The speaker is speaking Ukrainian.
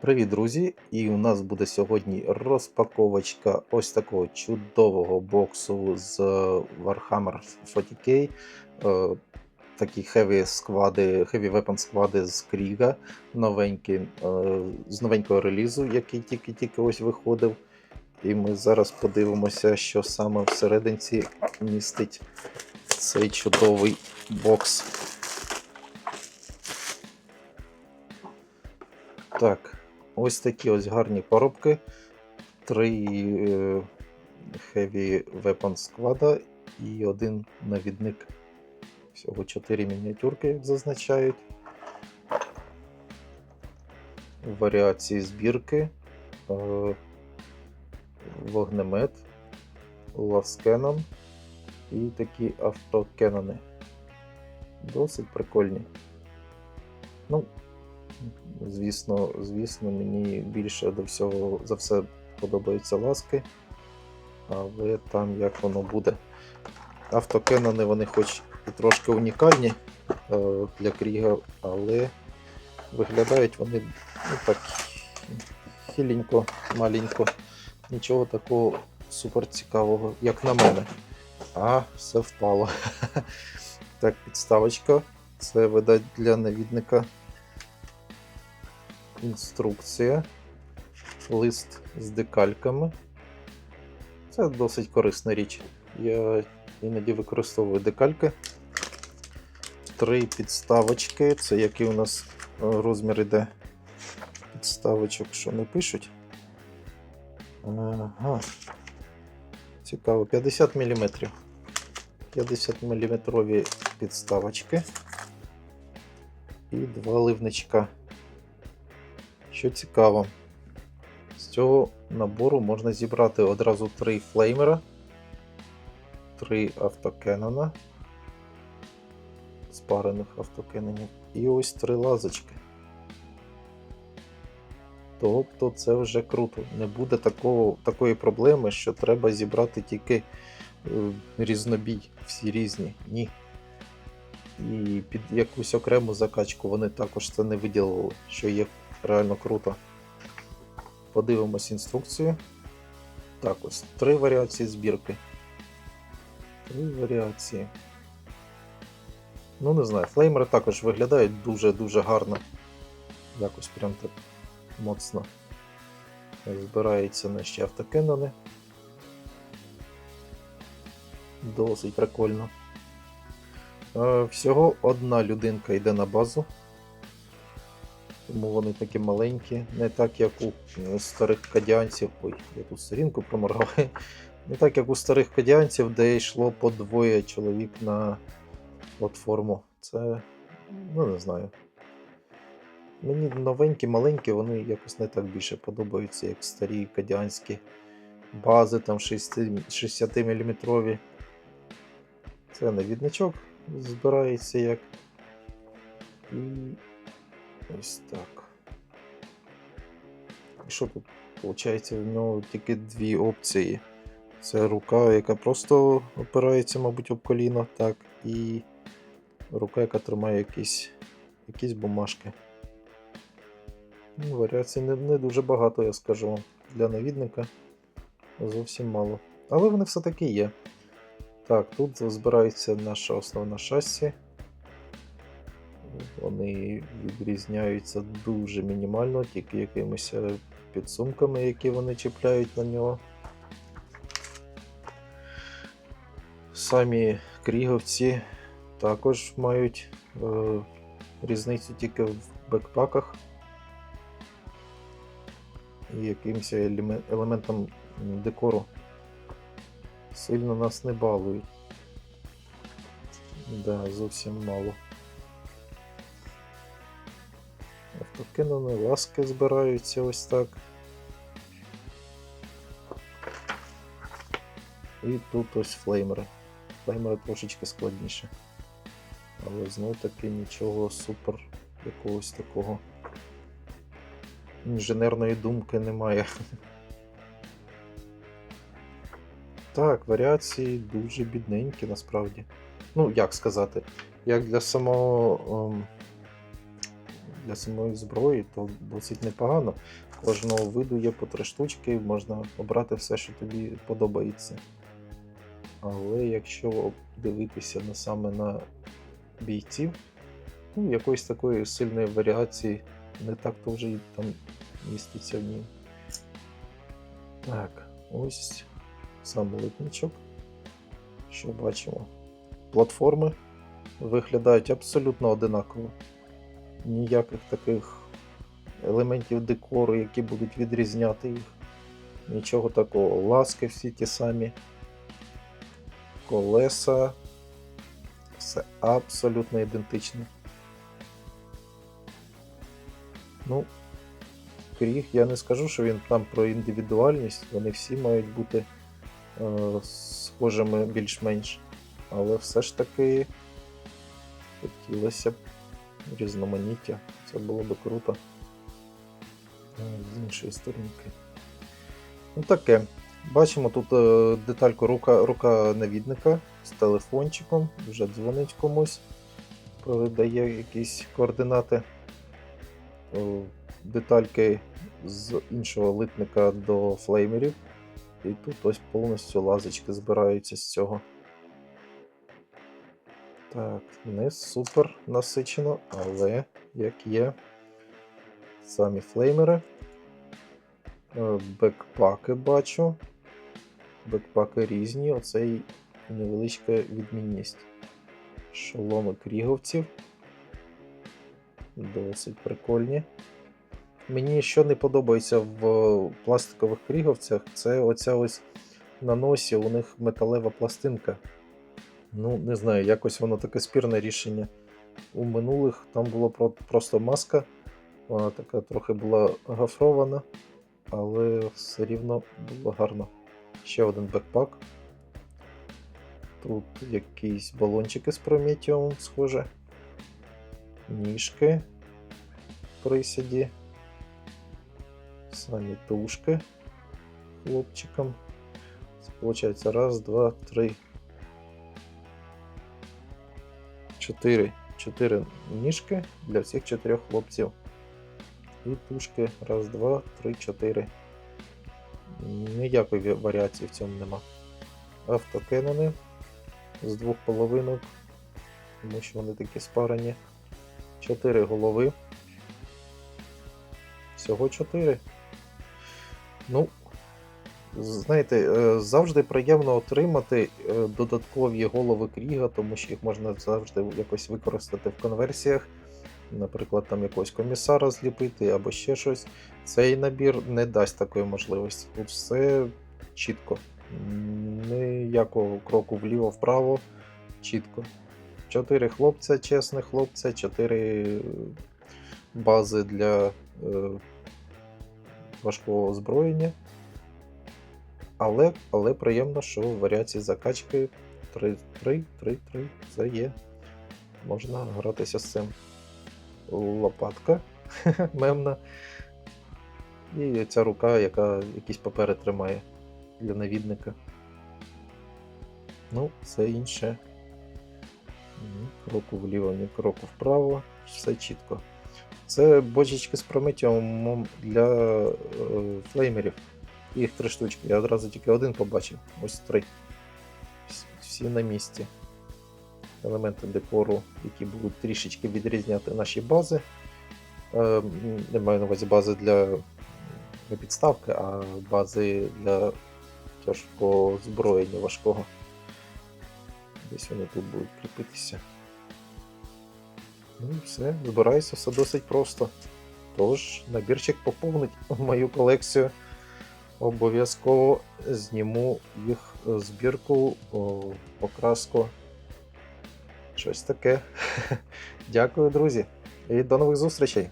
Привіт, друзі! І у нас буде сьогодні розпаковочка ось такого чудового боксу з Warhammer 40K. Е, Такі heavy склади, heavy weapon склади з Кріга, новенькі, е, з новенького релізу, який тільки-тільки ось виходив. І ми зараз подивимося, що саме всерединці містить цей чудовий бокс. Так, ось такі ось гарні коробки. Три е, Heavy Weapon склада і один навідник. Всього 4 мініатюрки, як зазначають. Варіації збірки. Е, вогнемет, ласкенон і такі автокенони. Досить прикольні. Ну, Звісно, звісно, мені більше до всього за все подобаються ласки, але там як воно буде. Автокенони вони хоч і трошки унікальні е, для Кріга, але виглядають вони ну, так хиленько, маленько. Нічого такого супер цікавого, як на мене. А, все впало. Так, підставочка. Це видать для навідника інструкція, лист з декальками. Це досить корисна річ. Я іноді використовую декальки. Три підставочки. Це який у нас е, розмір іде підставочок, що не пишуть. Ага. Цікаво, 50 мм. 50 мм підставочки. І два ливничка. Що цікаво, з цього набору можна зібрати одразу три флеймера, три автокенона, спарених автокенонів, і ось три лазочки. Тобто це вже круто. Не буде такого, такої проблеми, що треба зібрати тільки е, різнобій, всі різні. Ні. І під якусь окрему закачку вони також це не виділили, що є реально круто. Подивимось інструкцію. Так, ось три варіації збірки. Три варіації. Ну, не знаю, флеймери також виглядають дуже-дуже гарно. Якось прям так моцно. Збираються наші автокенони. Досить прикольно. Е, Всього одна людинка йде на базу. Тому вони такі маленькі, не так як у е, старих кадіанців. Ой, я тут сторінку проморгав. Не так як у старих кадіанців, де йшло по двоє чоловік на платформу. Це, ну не знаю. Мені новенькі, маленькі, вони якось не так більше подобаються, як старі кадіанські бази, там 60 мм. Це навідничок збирається як. І Ось так. І що тут? Получається, в нього тільки дві опції. Це рука, яка просто опирається, мабуть, об коліно, так, і рука, яка тримає якісь якісь бумажки. Ну, Варіацій не, не дуже багато, я скажу вам. Для навідника зовсім мало. Але вони все-таки є. Так, тут збирається наша основна шасі. Вони відрізняються дуже мінімально, тільки якимись підсумками, які вони чіпляють на нього. Самі кріговці також мають е, різницю тільки в бекпаках і якимось елементом декору. Сильно нас не балують. Да, зовсім мало. Автокинули, ласки збираються ось так. І тут ось флеймери. Флеймери трошечки складніше. Але знов таки нічого супер якогось такого інженерної думки немає. Так, варіації дуже бідненькі насправді. Ну, як сказати, як для самого ем, для самої зброї, то досить непогано. Кожного виду є по три штучки, можна обрати все, що тобі подобається. Але якщо дивитися на, саме на бійців, ну, якоїсь такої сильної варіації не так то вже і там міститься в ній. Так, ось сам литничок. Що бачимо? Платформи виглядають абсолютно одинаково. Ніяких таких елементів декору, які будуть відрізняти їх. Нічого такого. Ласки всі ті самі. Колеса. Все абсолютно ідентичне. Ну, Кріг, я не скажу, що він там про індивідуальність, вони всі мають бути е, схожими більш-менш. Але все ж таки хотілося б різноманіття. Це було би круто. Е, З іншої сторінки. Ну таке. Бачимо тут е, детальку рука, рука навідника з телефончиком, вже дзвонить комусь, передає якісь координати. Е, Детальки з іншого литника до флеймерів. І тут ось повністю лазочки збираються з цього. Так, не супер насичено, але як є. Самі флеймери. Е, Бекпаки бачу. Бекпаки різні, оце і невеличка відмінність. Шоломи кріговців. Досить прикольні. Мені що не подобається в пластикових кріговцях, це оця ось на носі у них металева пластинка. Ну, не знаю, якось воно таке спірне рішення. У минулих там про- просто маска, вона така трохи була гафрована, але все рівно було гарно. Ще один бекпак. Тут якісь балончики з прометіумом, схоже. Ніжки присіді. Самі тушки хлопчикам. Виходить раз, два, три. Чотири. Чотири ніжки для всіх чотирьох хлопців. І тушки. Раз, два, три, чотири. Ніякої варіації в цьому нема. Автокенони з двох половинок, тому що вони такі спарені. Чотири голови. Всього чотири. Ну, знаєте, е, завжди приємно отримати е, додаткові голови кріга, тому що їх можна завжди якось використати в конверсіях. Наприклад, там якогось комісара зліпити або ще щось. Цей набір не дасть такої можливості. Тут все чітко. Ніякого кроку вліво-вправо. Чітко. Чотири хлопця, чесних хлопця, чотири бази для е, важкого озброєння. Але, але приємно, що в варіації закачки 3, 3, 3, 3 це є. Можна гратися з цим. Лопатка мемна. І ця рука, яка якісь папери тримає для навідника. Ну, все інше. Кроку вліво, ні кроку вправо. Все чітко. Це бочечки з прометіумом для е, флеймерів. Їх три штучки. Я одразу тільки один побачив. Ось три. Всі на місці. Елементи декору, які будуть трішечки відрізняти наші бази. Е, не маю на увазі бази для не підставки, а бази для тяжкого зброєння важкого. Десь вони тут будуть кріпитися. Ну і все, збираюся все досить просто. Тож, набірчик поповнить мою колекцію. Обов'язково зніму їх збірку, покраску. Щось таке. Дякую, друзі, і до нових зустрічей!